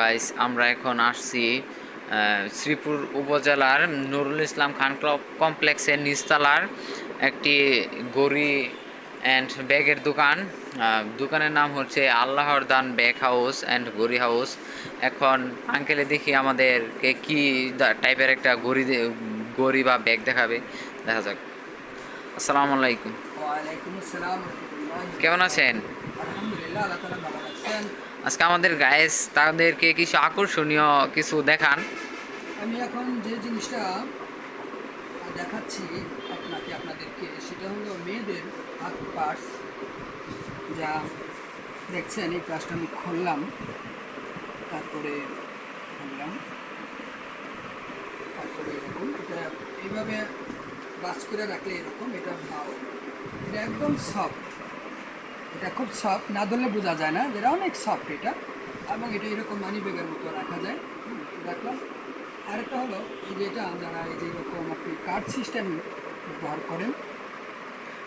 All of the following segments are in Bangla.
গাইস আমরা এখন আসছি শ্রীপুর উপজেলার নুরুল ইসলাম খান কমপ্লেক্সের নিচতলার একটি গড়ি অ্যান্ড ব্যাগের দোকান। দোকানের নাম হচ্ছে আল্লাহর দান ব্যাগ হাউস অ্যান্ড গড়ি হাউস। এখন আঙ্কেলে দেখি আমাদেরকে কি টাইপের একটা গড়ি গড়ি বা ব্যাগ দেখাবে। দেখা যাক। আসসালামু আলাইকুম। কেমন আছেন? আলহামদুলিল্লাহ আজকে আমাদের গায়েস তাদেরকে কিছু আকর্ষণীয় কিছু দেখান। আমি এখন যে জিনিসটা দেখাচ্ছি আপনাকে, আপনাদেরকে, সেটা হলো মেয়েদের হাত পার্স। যা দেখছেন, এই পার্সটা আমি খুললাম, তারপরে খুললাম। তারপরে এরকম, এটা এইভাবে বাস করে রাখলে এরকম, এটা ভাও এটা একদম সফট এটা খুব সফট না ধরলে বোঝা যায় না যেটা অনেক সফট এটা। এবং এটা এরকম মানি ব্যাগের মতো রাখা যায়। হুম, রাখলাম। আরেকটা হলো এই যে এটা যারা এই যে এরকম আপনি কার্ড সিস্টেম ব্যবহার করেন।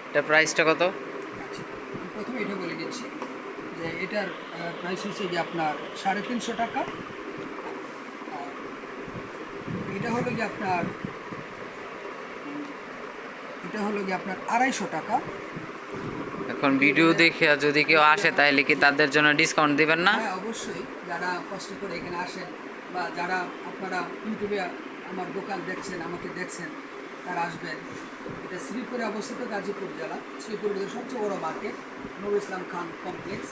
এটা প্রাইসটা কত? আচ্ছা, প্রথমে এটা বলে দিচ্ছি যে এটার প্রাইস হচ্ছে যে আপনার সাড়ে তিনশো টাকা। আর এটা হলো যে আপনার এটা হলো যে আপনার আড়াইশো টাকা। এখন ভিডিও দেখে যদি কেউ আসে তাহলে কি তাদের জন্য ডিসকাউন্ট দিবেন না? হ্যাঁ অবশ্যই। যারা কষ্ট করে এখানে আসেন বা যারা আপনারা ইউটিউবে আমার দোকান দেখছেন আমাকে দেখছেন তারা আসবেন। এটা শ্রীপুরে অবস্থিত গাজীপুর জেলা। শ্রীপুর সবচেয়ে বড় মার্কেট নুর ইসলাম খান কমপ্লেক্স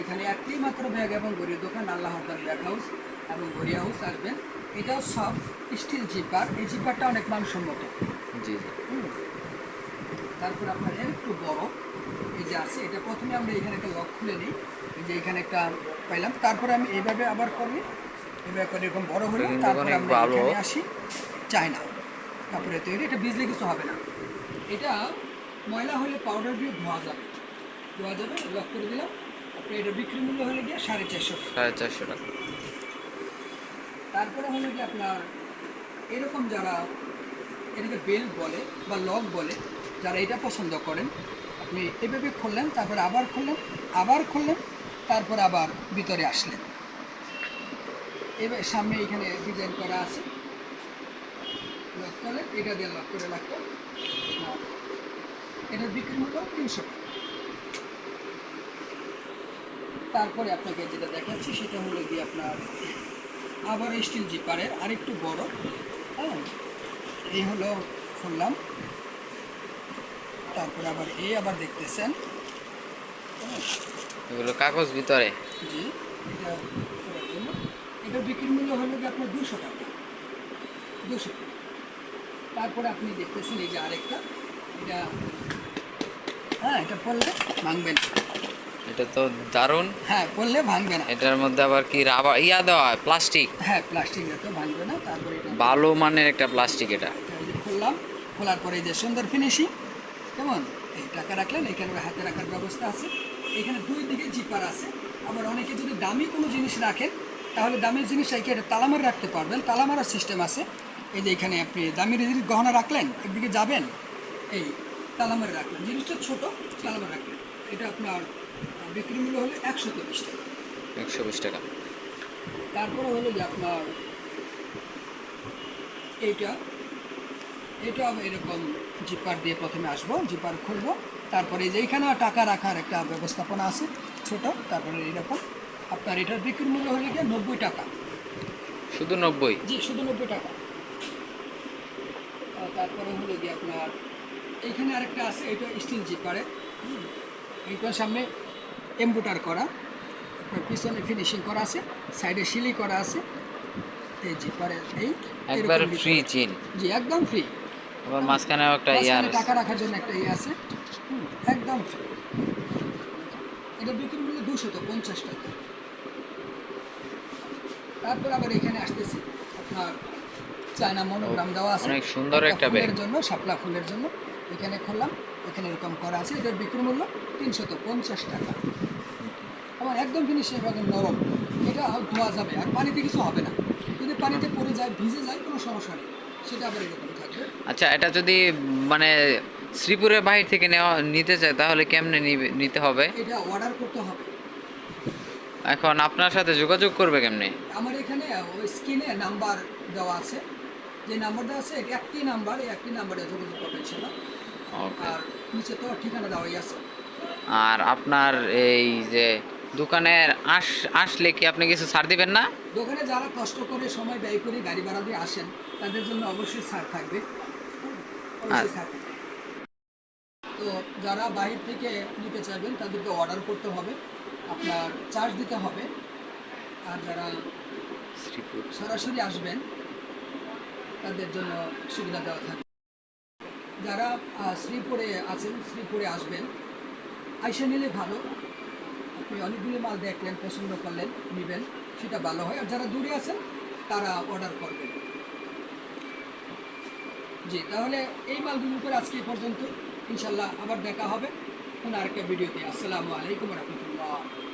এখানে একটি মাত্র ব্যাগ এবং গড়ির দোকান আল্লাহ আল্লাহদার ব্যাগ হাউস এবং গড়িয়া হাউস আসবেন। এটাও সব স্টিল জিপার এই জিপারটা অনেক মানসম্মত। জি জি। তারপর আপনার এর একটু বড় এই যে আছে এটা প্রথমে আমরা এখানে একটা লক খুলে নিই। এই যে এখানে একটা পাইলাম। তারপরে আমি এইভাবে আবার করি। এইভাবে করে এরকম বড় হলো তারপরে আমরা। এখানে আসি। চায়না তারপরে তৈরি। এটা বিজলি কিছু হবে না। এটা ময়লা হলে পাউডার দিয়ে ধোয়া যাবে। ধোয়া যাবে লক করে দিলাম। আপনি এটা বিক্রি মূল্য হলে গিয়ে সাড়ে চারশো সাড়ে চারশো টাকা। তারপরে হলো কি আপনার এরকম যারা এটাকে বেল্ট বলে বা লক বলে যারা এটা পছন্দ করেন, আপনি এভাবে খুললেন, তারপরে আবার খুললেন আবার খুললেন, তারপর আবার ভিতরে আসলেন। এবার সামনে এখানে ডিজাইন করা আছে। লক করলেন এটা দিয়ে লক করে আর এটার বিক্রি মূল্য তিনশো তারপরে আপনাকে যেটা দেখাচ্ছি, সেটা হলো গিয়ে আপনার আবার স্টিল জিপারের আরেকটু বড়। হ্যাঁ এই হলো খুললাম। তারপর আবার এই আবার দেখতেছেন। এগুলো কাগজ ভিতরে। জি এটা বিক্রির মূল্য হলো আপনার দুশো টাকা। দুশো তারপরে আপনি দেখতেছেন এই যে আরেকটা। এটা হ্যাঁ এটা পড়লে ভাঙবেন এটা তো দারুণ। হ্যাঁ পড়লে ভাঙবে না। এটার মধ্যে আবার কি রাবার ইয়া দেওয়া হয় প্লাস্টিক? হ্যাঁ প্লাস্টিক তো ভাঙবে না। তারপরে এটা ভালো মানের একটা প্লাস্টিক এটা। খুললাম। খোলার পরে এই যে সুন্দর ফিনিশিং কেমন এই টাকা রাখলেন এখানে হাতে রাখার ব্যবস্থা আছে। এখানে দুই দিকে জিপার আছে। আবার অনেকে যদি দামি কোনো জিনিস রাখেন তাহলে দামি জিনিস রেখে এটা তালামার রাখতে পারবেন। তালামারার সিস্টেম আছে। এই যে এখানে আপনি দামি জিনিস গহনা রাখলেন একদিকে যাবেন এই তালামারে রাখলেন। জিনিসটা ছোট তালামার রাখলেন। এটা আপনার বিক্রি মূল্য হলো একশো তিরিশ টাকা। একশো বিশ টাকা। তারপরে হলো যে আপনার এইটা এটা আমি এরকম জিপার দিয়ে প্রথমে আসব জিপার খুলবো তারপরে এই যে এইখানে টাকা রাখার একটা ব্যবস্থাপনা আছে ছোট তারপরে এরকম আপনার এটার বিক্রির মূল্য হলে গিয়ে নব্বই টাকা। শুধু নব্বই? জি শুধু নব্বই টাকা। তারপরে হলো গিয়ে আপনার এইখানে আরেকটা আছে এটা স্টিল জিপারে। এইটার সামনে এম্বুটার করা আপনার পিছনে ফিনিশিং করা আছে সাইডে সিলি করা আছে। এই জিপারে এই একবার ফ্রি। চিন জি একদম ফ্রি আবার মাঝখানেও একটা ইয়ার মাঝখানে টাকা রাখার জন্য একটা ইয়ে আছে। একদম এটা বিক্রি মূল্য দুশো তো পঞ্চাশ টাকা। তারপর আবার এখানে আসতেছি। আপনার চায়না মনোগ্রাম দেওয়া আছে। অনেক সুন্দর একটা ব্যাগ জন্য শাপলা ফুলের জন্য। এখানে খুললাম এখানে এরকম করা আছে। এটার বিক্রি মূল্য তিনশত পঞ্চাশ টাকা। আবার একদম ফিনিশিং একদম নরম। এটা ধোয়া যাবে। আর পানিতে কিছু হবে না। যদি পানিতে পড়ে যায় ভিজে যায় কোনো সমস্যা নেই। সেটা আবার এরকম। আচ্ছা এটা যদি মানে শ্রীপুরের বাহির থেকে নেওয়া নিতে চায় তাহলে কেমনে নিতে হবে? এটা অর্ডার করতে হবে। এখন আপনার সাথে যোগাযোগ করবে কেমনে? আমার এখানে ওই স্ক্রিনে নাম্বার দেওয়া আছে। যে নাম্বার দেওয়া আছে এটা একটি নাম্বার একটি নাম্বারে যোগাযোগ করবেন সেটা ওকে আর নিচে তো ঠিকানা দেওয়াই আছে। আর আপনার এই যে দোকানের আস আসলে কি আপনি কিছু ছাড় দিবেন না? দোকানে যারা কষ্ট করে সময় ব্যয় করে গাড়ি ভাড়া দিয়ে আসেন তাদের জন্য অবশ্যই ছাড় থাকবে। তো যারা বাইরে থেকে নিতে চাইবেন তাদেরকে অর্ডার করতে হবে। আপনার চার্জ দিতে হবে। আর যারা সরাসরি আসবেন তাদের জন্য সুবিধা দেওয়া থাকবে। যারা শ্রীপুরে আছেন শ্রীপুরে আসবেন আইসা নিলে ভালো। আপনি অনেকগুলি মাল দেখলেন, পছন্দ করলেন, নেবেন, সেটা ভালো হয়। আর যারা দূরে আছেন, তারা অর্ডার করবেন। জি, তাহলে এই মালগুলোর উপর আজকে পর্যন্ত। ইনশাল্লাহ আবার দেখা হবে। কোনো আরেকটা ভিডিওতে। আসসালামু আলাইকুম রহমতুল্লাহ।